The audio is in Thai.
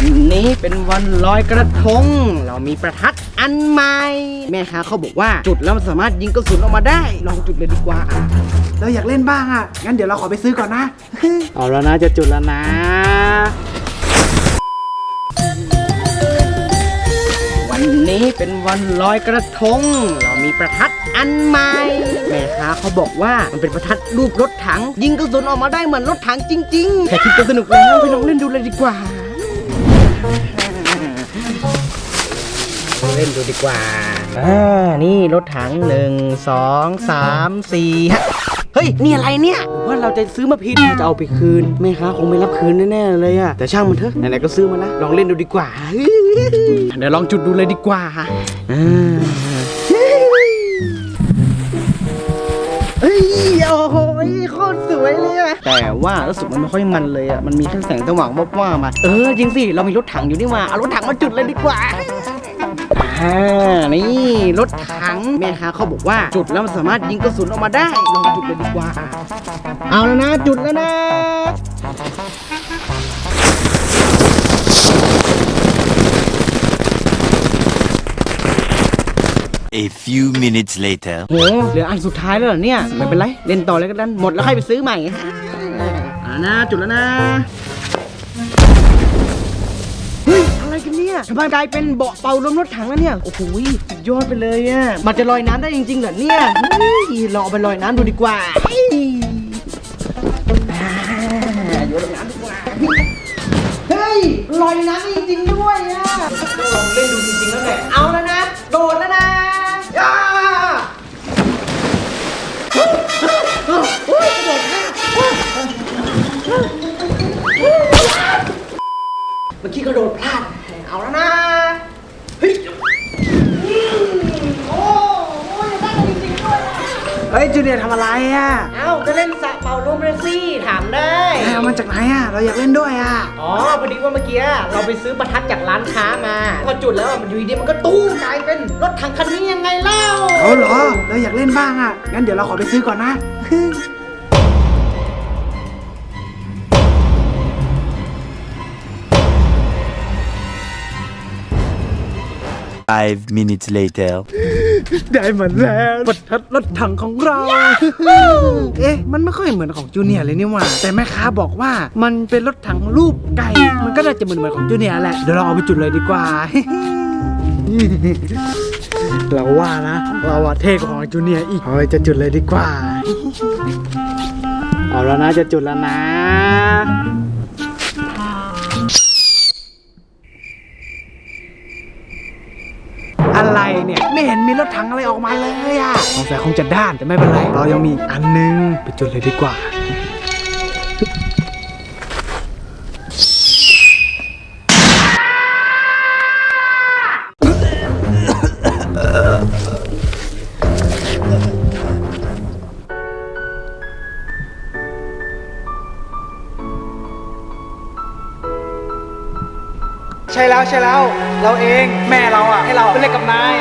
วันนี้เป็นวันลอยกระทง เรามีประทัดอันใหม่ แม่ค้าเขาบอกว่าจุดแล้วมันสามารถยิงกระสุนออกมาได้ ลองจุดเลยดีกว่าอะเราอยากเล่นบ้างอะ งั้นเดี๋ยวเราขอไปซื้อก่อนนะ เอาแล้วนะจะจุดแล้วนะ วันนี้เป็นวันลอยกระทง เรามีประทัดอันใหม่ แม่ค้าเขาบอกว่ามันเป็นประทัดรูปรถถัง ยิงกระสุนออกมาได้เหมือนรถถังจริงๆแค่คิดก็สนุกแล้วไปลองเล่นดูเลยดีกว่า เล่นดูดีกว่า อ่า นี่รถถังหนึ่งสองสามสี่ฮะเฮ้ย นี่อะไรเนี่ยหรือว่าเราจะซื้อมาผิดเราจะเอาไปคืนแม่ค้าคงไม่รับคืนแน่ๆเลยอะแต่ช่างมันเถอะ ไหนๆก็ซื้อมาแล้วลองเล่นดูดีกว่า เดี๋ยวลองจุดดูเลยดีกว่าอ่าเฮ้ย โอ้โหโคตรสวยเลยอะแต่ว่ารู้สึกมันไม่ค่อยมันเลยอะมันมีแค่แสงสว่างวับว่ามา เออ จริงสิ เรามีรถถังอยู่นี่มา เอารถถังมาจุดเลยดีกว่า อ่านี่รถถังแม่ค้าเขาบอกว่าจุดแล้วมันสามารถยิงกระสุนออกมาได้ลองจุดเลยดีกว่า เอาแล้วนะจุดแล้วนะ A few minutes later. โหเหลืออันสุดท้ายแล้วเหรอเนี่ย ไม่เป็นไร เล่นต่อเลยก็ได้หมดแล้วค่อยไปซื้อใหม่อ่านะจุดแล้วนะ กันเนี่ยทำไมกลายเป็นเบาะเป่าลมรถถังแล้วเนี่ย โอ้โหสุดยอดไปเลยอะ มันจะลอยน้ำได้จริงๆเหรอเนี่ยเฮ้ยลองเอาไปลอยน้ำดูดีกว่าเฮ้ยอ่าโยนลงน้ำดีกว่า เฮ้ยลอยน้ำได้จริงๆด้วยอะลองเล่นดูจริงๆแล้วแหละเอาแล้วนะ โดดแล้วนะย่าโอ้ยโดดนะเมื่อกี้กระโดดพลาด เอาแล้วนะเฮ้ยโอ้โอ้ยได้จริงๆด้วยอะเฮ้ยจูเนียร์ทำอะไรอะเอ้าจะเล่นสระเป่าลมเลยสิถามได้เอามาจากไหนอะ เราอยากเล่นด้วยอะ อ๋อพอดีว่าเมื่อกี้เราไปซื้อประทัดจากร้านค้ามาพอจุดแล้วอะมันอยู่ดีๆมันก็ตู้มกลายเป็นรถถังคันนี้ยังไงเล่า เอาเหรอ เราอยากเล่นบ้างอะ งั้นเดี๋ยวเราขอไปซื้อก่อนนะ Five minutes later. ได้มาแล้วประทัดรถถังของเรา เอ๊ะ มันไม่ค่อยเหมือนของจูเนียร์เลยนี่หว่า แต่แม่ค้าบอกว่ามันเป็นรถถังรูปไก่ มันก็น่าจะเหมือนเหมือนของจูเนียร์แหละ เดี๋ยวเราเอาไปจุดเลยดีกว่า เราว่านะ เราว่าเท่กว่าของจูเนียร์อีกเอาไปจะจุดเลยดีกว่า เอาแล้วนะจะจุดแล้วนะ เนี่ยไม่เห็นมีรถถังอะไรออกมาเลยอะสงสัยคงจะด้านแต่ไม่เป็นไร เรายังมีอันนึงไปจุดเลยดีกว่า ใช่แล้วใช่แล้วเราเองแม่เราอะให้เราไปเล่นกับนาย